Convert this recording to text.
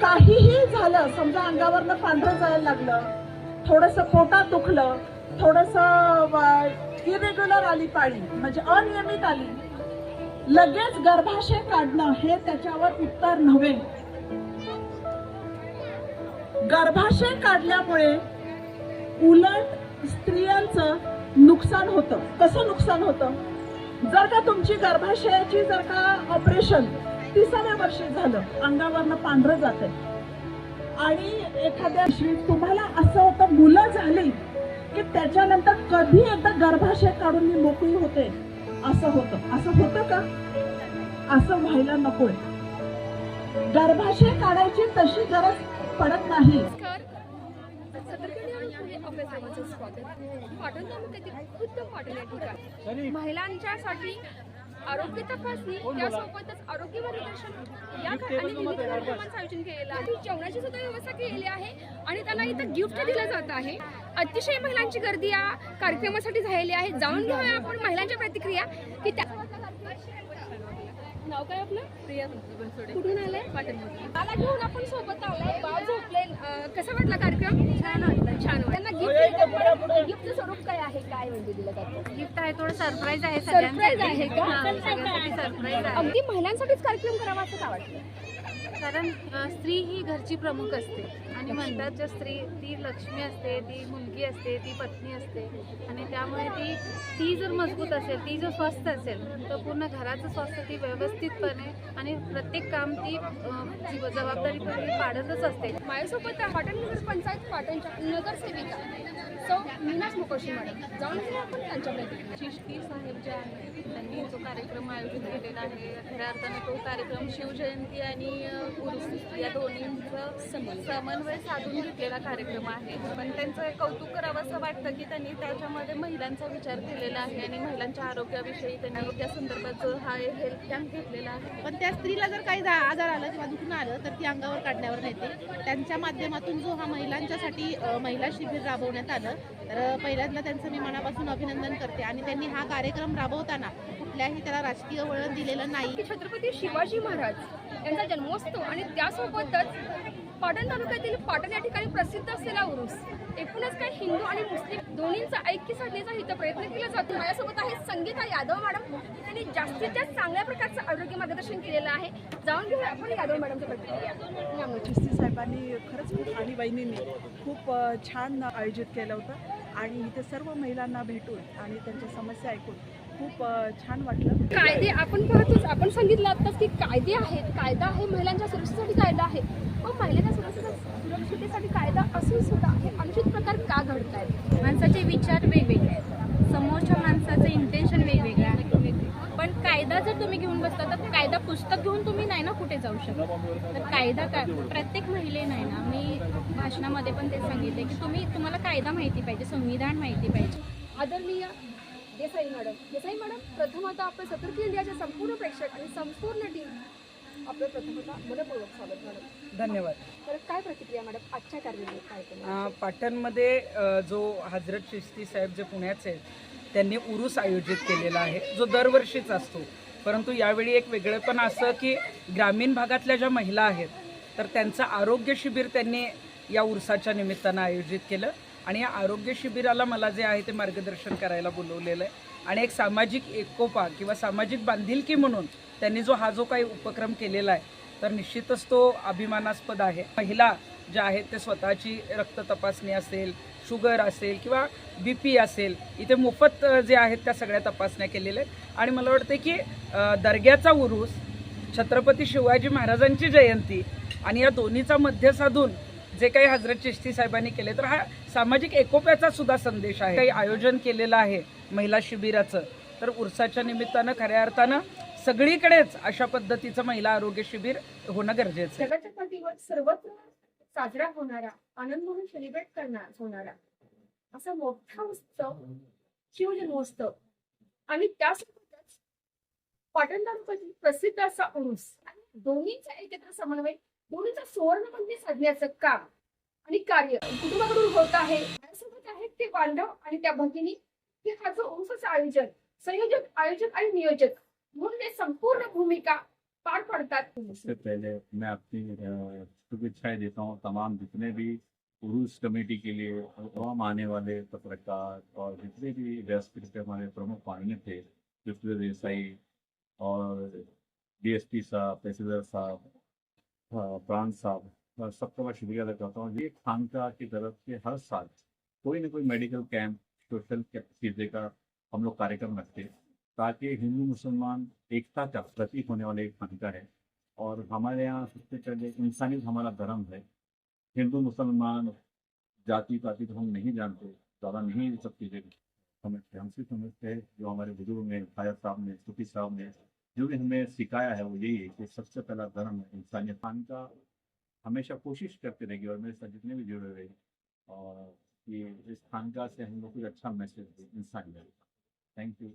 काहीही झालं समजा अंगावरनं पांढरं जायला लागलं थोडस पोटात दुखलं थोडस इरेग्युलर आली पाळी म्हणजे अनियमित आली लगेच गर्भाशय काढणं हे त्याच्यावर उत्तर नव्हे. गर्भाशय काढल्यामुळे उलट स्त्रियांचं नुकसान होतं. कसं नुकसान होतं? जर का तुमची गर्भाशयाची जर का ऑपरेशन तिसऱ्या वर्षी झालं. अंगावरनं पांढरं जात आणि एखाद्या तुम्हाला असं होतं मुलं झाली की त्याच्यानंतर कधी एकदा गर्भाशय काढून मी मोकळी होते? असं होतं. असं होतं का? असं व्हायला नकोय. गर्भाशय काढायची तशी गरज पडत नाही. महिलांच्यासाठी आरोग्य तपासणी त्यासोबतच आरोग्य मार्गदर्शन या आणि विविध कार्यक्रमांचं आयोजन केलेलं आहे. जेवणाची सुद्धा व्यवस्था केलेली आहे आणि त्यांना इथं गिफ्ट दिलं जात आहे. अतिशय महिलांची गर्दी या कार्यक्रमासाठी झालेली आहे. जाणून घेऊया आपण महिलांच्या प्रतिक्रिया. की त्या नाव काय आपलं? प्रिया बनसोडे. कुठून आलाय? पाटणमधून. मला घेऊन आपण सोबत आलाय बाळ झोपले. कसा वाटला कार्यक्रम? छान वाटला. छान वाटला. त्यांना गिफ्ट गिफ्ट स्वरूप काय आहे? काय म्हणजे दिलं जातं? गिफ्ट आहे थोडं सरप्राईज आहे सरप्राईज आहे का? सरप्राईज आहे. अगदी महिलांसाठीच कार्यक्रम करावा असं का वाटतं? कारण स्त्री ही घरची प्रमुख असते. आणि म्हणतात ज्या स्त्री ती लक्ष्मी असते ती मुलगी असते ती पत्नी असते आणि त्यामुळे ती ती जर मजबूत असेल ती जर स्वस्थ असेल तर पूर्ण घराचं स्वास्थ्य ती व्यवस्थितपणे आणि प्रत्येक काम ती अ, जी जबाबदारीपणे पाडतच असते. माझ्यासोबत पाटण नगर पंचायत पाटणच्या नगरसेविका सौ मीनास मुकोशी मॅडम. जाऊन आपण त्यांच्या प्रतिक्रिया चिश्ती साहेब जे आहेत त्यांनी जो कार्यक्रम आयोजित केलेला आहे खऱ्या अर्थाने तो कार्यक्रम शिवजयंती आणि पुरुष या दोन्हींचं समन्वय साधून घेतलेला कार्यक्रम आहे. पण त्यांचं कौतुक करावं असं वाटतं की त्यांनी त्याच्यामध्ये महिलांचा विचार केलेला आहे आणि महिलांच्या आरोग्याविषयी त्यांनी आरोग्यासंदर्भात हा हेल्थ कॅम्प घेतलेला आहे. पण त्या स्त्रीला जर काही जा- आजार आलं किंवा दुखणं आलं तर ती अंगावर काढण्यावर नेते. त्यांच्या माध्यमातून जो हा महिलांच्यासाठी महिला शिबिर राबवण्यात आलं तर पहिल्यांदा त्यांचं मी मनापासून अभिनंदन करते. आणि त्यांनी हा कार्यक्रम राबवताना कुठल्याही त्याला राजकीय वळण दिलेलं नाही. की छत्रपती शिवाजी महाराज यांचा जन्मोत्सव आणि त्यासोबतच पाटण तालुक्यातील पाटण या ठिकाणी प्रसिद्ध असलेला उरुस. एकूणच काही हिंदू आणि मुस्लिम दोन्हींचा ऐक्य साधण्याचा इथं प्रयत्न केला जातो. माझ्यासोबत आहे संगीता यादव मॅडम. त्यांनी जास्तीत जास्त चांगल्या प्रकारचं आरोग्य मार्गदर्शन केलेलं आहे. जाऊन घेऊया आपण यादव मॅडमची प्रतिक्रिया. साहेबांनी खरंच आणि वहिनींनी खूप छान आयोजित केलं होतं. आणि इथे सर्व महिलांना भेटून आणि त्यांच्या समस्या ऐकून खूप छान वाटलं. कायदे आपण पाहतोच आपण सांगितलं आताच की कायदे आहेत कायदा आहे महिलांच्या सुरक्षेसाठी कायदा आहे. मग महिलांच्या सुरक्षेसाठी सुरक्षितेसाठी कायदा असून सुद्धा हे अनुचित प्रकार का घडत आहेत माणसाचे विचार वेगवेगळे आहेत समोरच्या माणसाचं इंटेन्शन वेगवेगळे आहे पण कायदा जर तुम्ही घेऊन बसता तर कायदा पुस्तक घेऊन तुम्ही नाही ना कुठे जाऊ शकत? तर कायदा काय? प्रत्येक महिले नाही ना मी भाषणामध्ये पण ते सांगितले की तुम्ही तुम्हाला कायदा माहिती पाहिजे संविधान माहिती पाहिजे. आदरणीय देसाई मॅडम देसाई मॅडम प्रथमतः आपलं सतर्क इंडियाचे संपूर्ण प्रेक्षक आणि संपूर्ण टीम आपलं प्रथमतः मनपूर्वक स्वागत मॅडम. धन्यवाद. तर काय प्रतिक्रिया मॅडम आजच्या कार्यक्रमात काय पाटणमध्ये जो हजरत चिश्ती साहेब जे पुण्याचे आहेत त्यांनी उरूस आयोजित केलेला आहे जो दरवर्षीच असतो. परंतु यावेळी एक वेगळेपण असं की ग्रामीण भागातल्या ज्या महिला आहेत तर त्यांचं आरोग्य शिबिर त्यांनी या उरसाच्या निमित्तानं आयोजित केलं. आणि या आरोग्य शिबिराला मला जे आहे ते मार्गदर्शन करायला बोलवलेलं आहे. आणि एक सामाजिक एकोपा किंवा सामाजिक बांधिलकी म्हणून त्यांनी जो हा जो काही उपक्रम केलेला आहे तर निश्चितच तो अभिमानास्पद आहे. महिला ज्या आहेत ते स्वतःची रक्त तपासणी असेल शुगर असेल किंवा बी पी असेल इथे मोफत जे आहेत त्या सगळ्या तपासण्या केलेल्या आहेत. आणि मला वाटतं की दर्ग्याचा उरूस छत्रपती शिवाजी महाराजांची जयंती आणि या दोन्हीचा मध्य साधून जे काही हजरत चिश्ती साहेबांनी केले तर हा सामाजिक एकोप्याचा सुद्धा संदेश आहे. काही आयोजन केलेलं आहे महिला शिबिराचं तर उरसाच्या निमित्तानं खऱ्या अर्थानं सगळीकडेच अशा पद्धतीचं महिला आरोग्य शिबिर होणं गरजेचं आहे. जगाच्या पाठीवर सर्वत्र साजरा होणारा आनंद म्हणून सेलिब्रेट करणार होणारा. असा मोठा उत्सव शिवजन्मोत्सव. आणि त्यासोबतच पाटण तालुक्यातील प्रसिद्ध असा उरूस आणि दोन्हीचा एकत्र समन्वय दोन्हीचा सुवर्णमंदी साधण्याचं काम आणि कार्य कुटुंबाकडून होत आहे. त्यासोबत आहेत ते बांधव आणि त्या भगिनी. हे हा जो अंशाचं आयोजन संयोजक आयोजक आणि नियोजक म्हणून हे संपूर्ण भूमिका पार पडतात सबसे पहले मैं अपनी शुभेच्छाएँ देता हूँ तमाम जितने भी उरूस कमेटी के लिए, तमाम आने वाले पत्रकार और जितने भी व्यासपीठ के हमारे प्रमुख माननीय थे, विप्लव देसाई और डीएसपी साहब, तहसीलदार साहब प्राण साहब सबका मैं शुक्रिया अदा करता हूँ। ये खानका की तरफ़ से हर साल कोई ना कोई मेडिकल कैंप, सोशल चीज़ें का हम लोग कार्यक्रम रखते हैं। ताकि हिंदू मुसलमान एकता का प्रतीक होने वाले एक खानका है। और हमारे यहाँ सबसे पहले इंसानियत हमारा धर्म है। हिंदू मुसलमान जाति पाति तो हम नहीं जानते ज़्यादा नहीं सब चीज़ें समझते हम सिर्फ़ समझते हैं जो हमारे बुज़ुर्ग ने फायर साहब ने सूफी साहब ने जो भी हमें सिखाया है वो यही है कि सबसे पहला धर्म है इंसानियत। खानका हमेशा कोशिश करते रहेगी और मेरे साथ जितने भी जुड़े हुए हैं, और ये इस खानका से हम लोग को अच्छा मैसेज इंसानियत। Thank you